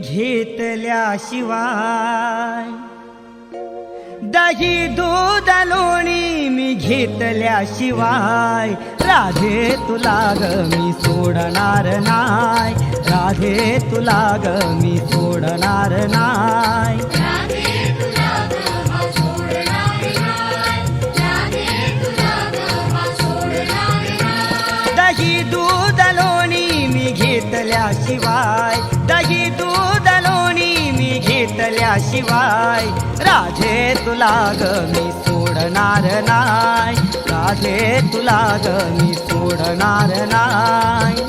घेतल्याशिवाय दही दूध लोणी मी घेतल्याशिवाय राधे तुला ग मी सोडणार नाय राधे तुला ग मी सोडणार नाय दही दूध लोणी मी घेतल्याशिवाय दही दूध लोणी मी घेतल्याशिवाय राधे तुला ग मी सोडणार नाय राधे तुला ग मी सोडणार नाय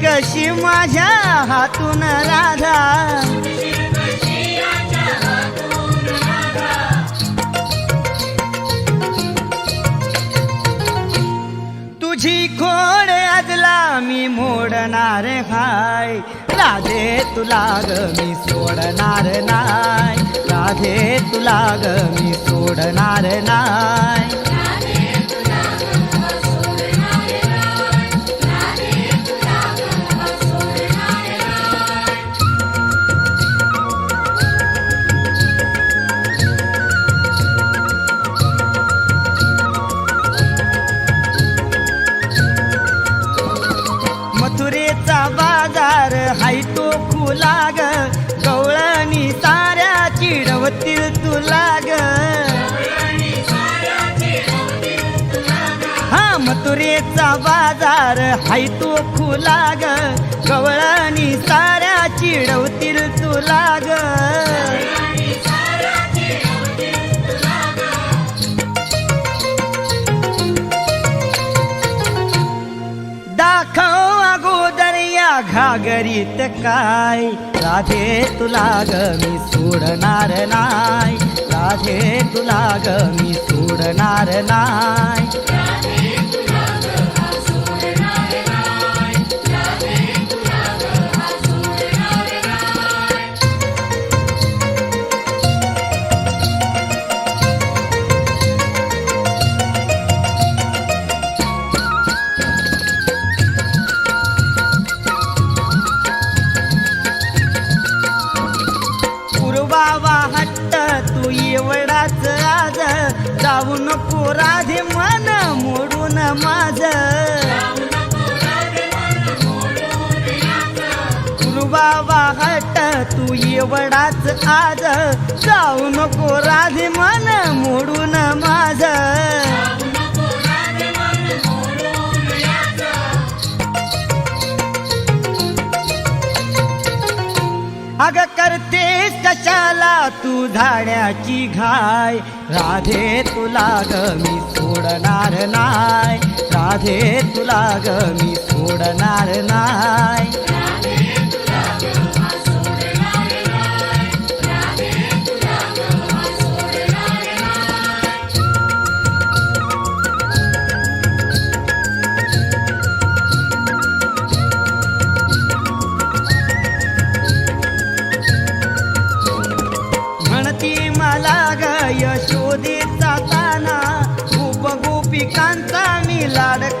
कशी माझ्या हातून राधा? तुझी खोड आजला मी मोडणार हाय. राधे तुला ग मी सोडणार नाय राधे तुला ग मी सोडणार नाय बाजार हाय तो खुला ग गवळणी साऱ्या चिडवतील तुला ग हा मथुरेचा बाजार हाय तो खुला ग गवळणी साऱ्या चिडवतील तुला ग घागरीत काय? राधे तुला ग मी सोडणार नाय राधे तुला ग मी सोडणार नाय नको राधे मन मोडून माझ. पूर्वावा हट तू एवढाच आज. जाऊ नको राधे मन मोडून माझ. अग कर कशाला तू झाड्याची घाय. राधे तुला ग मी सोडणार नाय राधे तुला ग मी सोडणार नाय लाडका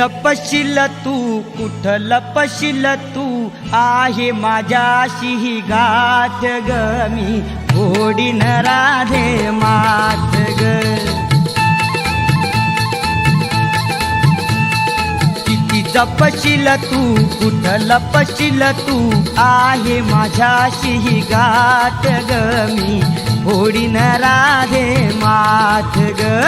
जपशील तू कुठ लपशील तू? आहे माझ्याशी ही गाठ ग मी. न राधे माथ ग. किती जपशील तू कुठ लपशील तू? आहे माझ्याशी ही गाठ ग मी. न राधे माथ ग.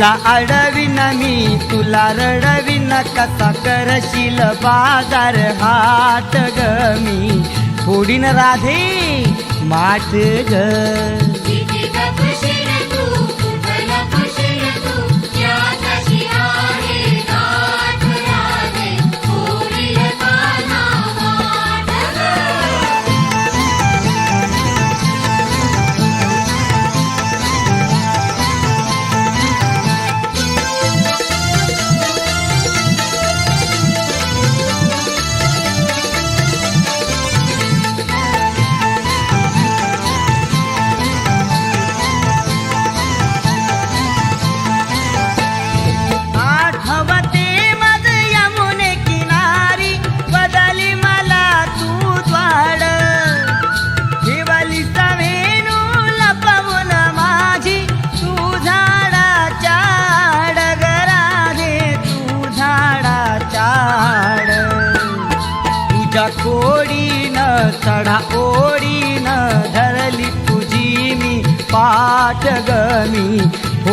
तुला अडविन मी तुला रडविन कसा करशील बाजार हात ग मी? फोडीन राधे माठ ग.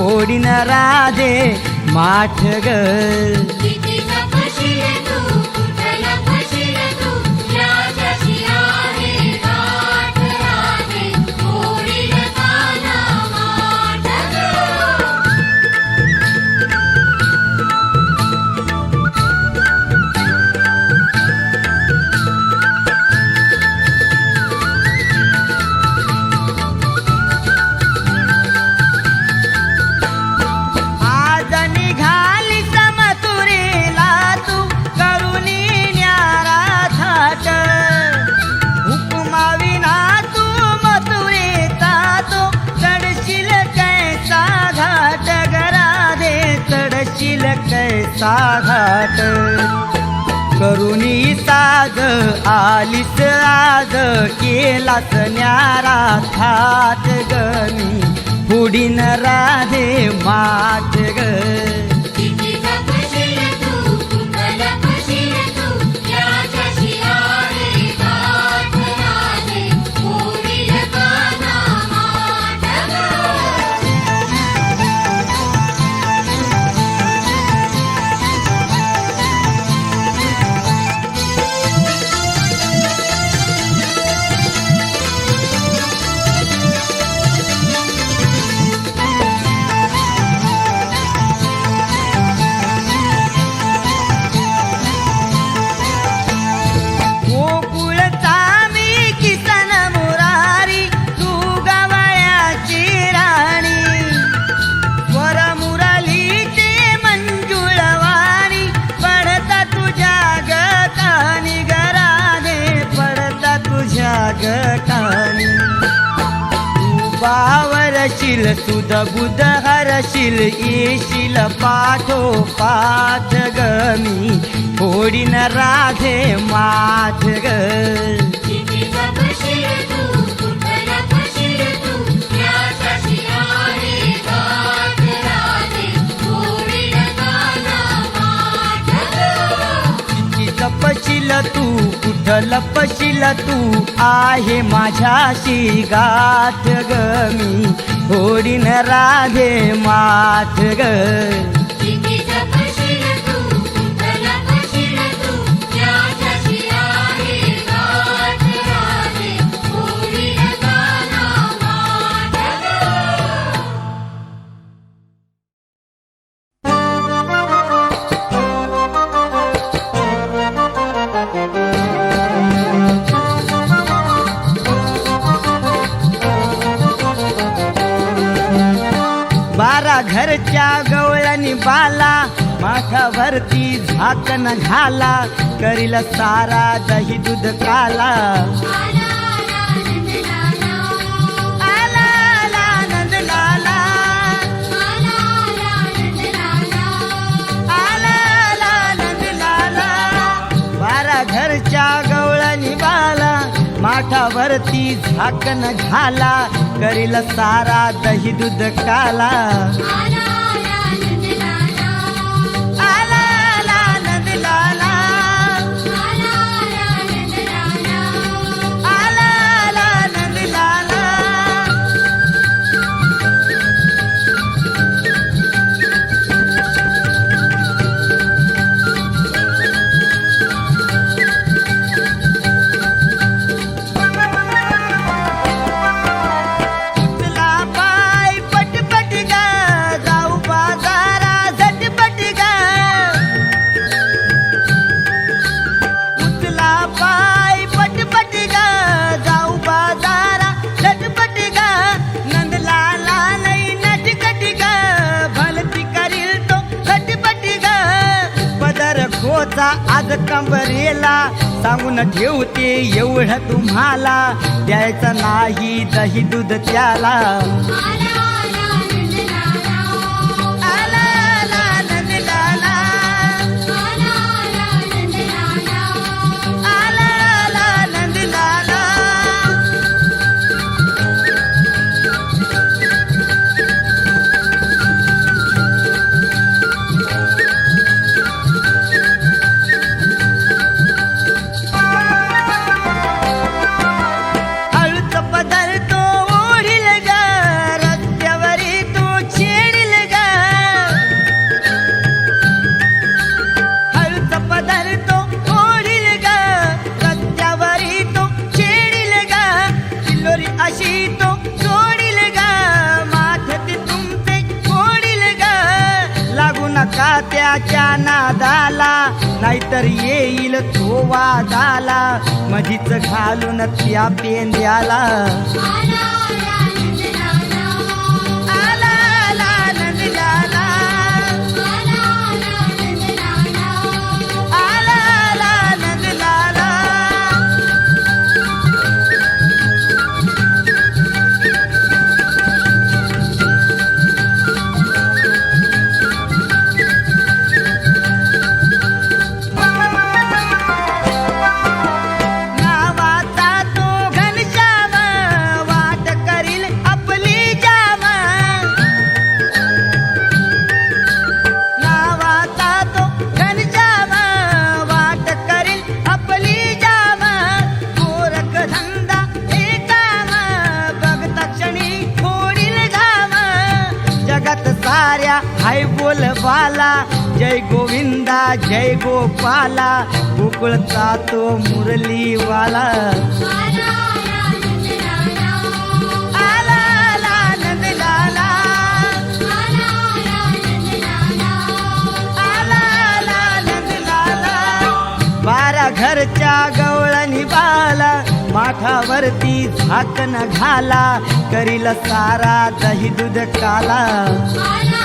ओडिन राधे माठ ग. साधात करुणी साध आलीस आज केलाच न्यारा थाट गणी पुढीन राधे माज ग. सुध बुध हरशील येशील पाठो पाठ गमी फोडीन राधे माथ ग. तू कुठ लपशील तू आहे माझ्याशी गाठ गमी होडीन राधे माथ ग. न घाला करील सारा दही दूध काला. बारा घरच्या माठावरती झाकण घाला करील सारा दही दूध काला. पाहून ठेवते एवढं तुम्हाला द्यायचं नाही दही दूध त्याला. champion झाला गोपाला जय गोविंदा जय गोपाला. उकळता तो मुरली वाला घरच्या गवळणी बाला. माठावरती झाकण घाला. करील सारा दही दूध काला.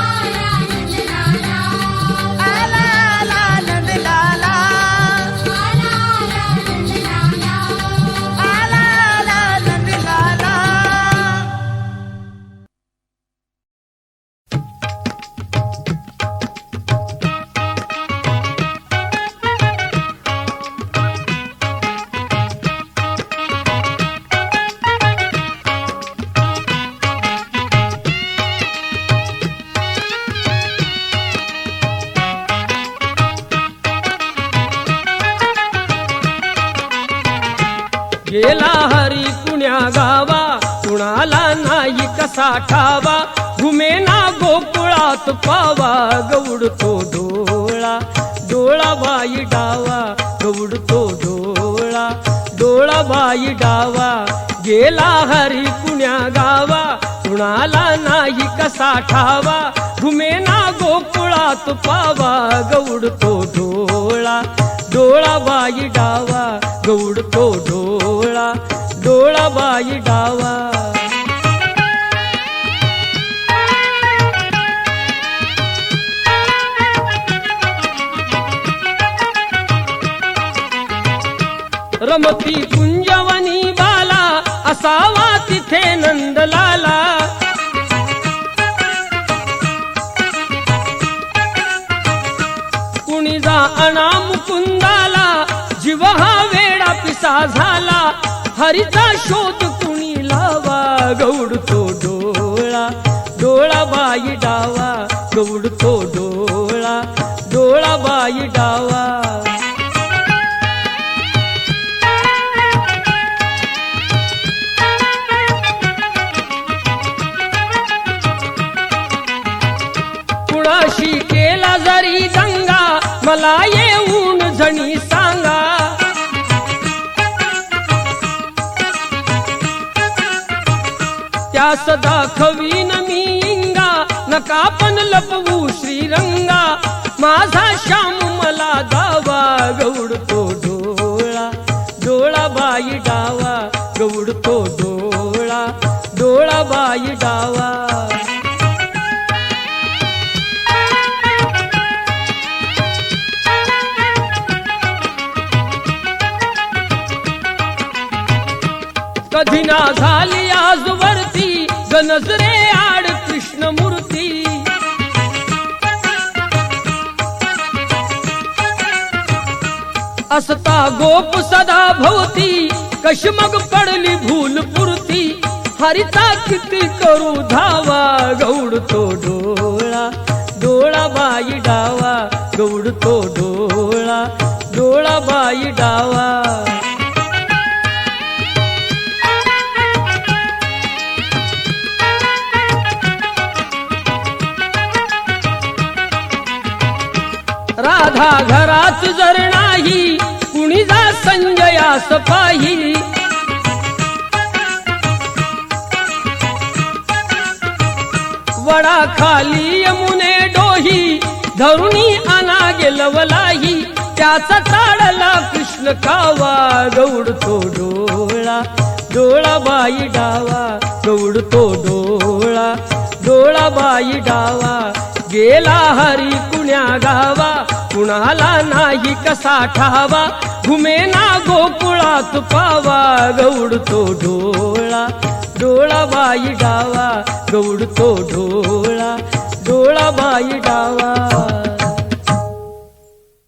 कसा ठावा घुमेना गोकुळात पावा गवडतो डोळा. डोळा बाई डावा गवडतो डोळा. डोळा बाई डावा गेला हरी पुण्या गावा. कुणाला नाही कसा ठावा घुमेना गोकुळात पावा गवडतो डोळा. डोळा बाई डावा गवडतो डोळा. डोळा बाई डावा. रमती कुंजवनी बाला असावा तिथे नंदलाला. कुणी जा अनाम मुकुंदाला जीव हा वेडा पिसा झाला हरीचा शोध कुणी लावा गौडतो डोळा. डोळा बाई डा त्यास दाखवीन मी इंगा. नका पण लपवू श्रीरंगा. माझा श्याम मला दावा. नजरे आड कृष्णमूर्ती. असता गोप सदा भवती कशमग पडली भूल पुरती. हरिता किती करू धावा गौडतो डोळा. डोळा बाई डावा गौडतो डोळा. राधा घरात जर नाही कुणी जा संजयास पाही वडा खाली यमुने डोही धरुणी अनागे गेलवलाही त्याचा ताडला कृष्ण कावा गौडतो डोळा डोळा बाई डावा गौडतो डोळा डोळा बाई डावा गेला हरी कुण्या गावा कुणाला नाही कसा ठावा? घुमेना गोकुळात पावा गौडतो डोळा डोळा बाई डावा गौडतो डोळा डोळा बाई डावा.